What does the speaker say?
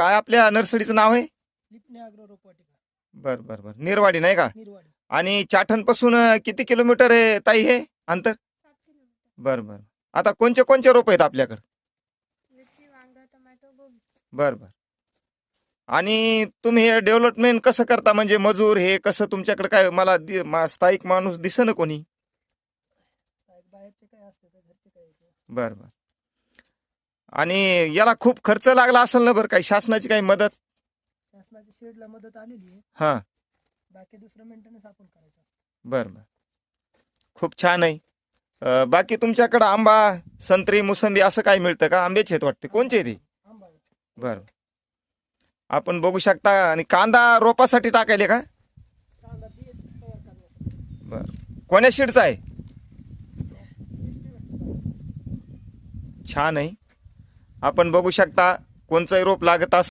काय आपल्या नर्सरीचं नाव आहे? लिपणे अग्रो रोपवाटिका. बर बर बर. निर्वाडी नाही का? निर्वाडी. आणि चाठणपासून अं, किती किलोमीटर आहे ताई हे अंतर? सात किलोमीटर. बर बर. आता कोणचे कोणचे रोप आहेत आपल्याकडे? मिरची वांगा टोमॅटो गोबी बर बर. आणि तुम्ही हे डेव्हलपमेंट कसं करता? म्हणजे मजूर हे कसं? तुमच्याकडे काय मला दि- मा- स्थायिक माणूस दिस ना कोणी? काय बाहेरचे काय असते तर घरचे काय येते. बर बर. आणि याला खूप खर्च लागला असेल ना बरं काही शासनाची काही मदत? शासनाच्या शेडला मदत आलेली आहे. हां. बाकी दुसरं मेंटेनन्स आपण करायचं. बर बर. खूप छान आहे. अं, बाकी तुमच्याकडं आंबा संत्री मोसंबी असं काय मिळतं का? आंब्याचे आहेत वाटते. कोणचे आहे ते आंबा आहे. बरं. आपण बघू शकता. आणि कांदा रोपासाठी टाकायले का? कांदा बी तयार करण्यासाठी. बरं. कोण्या शेडचा आहे? छान आहे. आपण बघू शकता कोणचंही रोप लागत असेल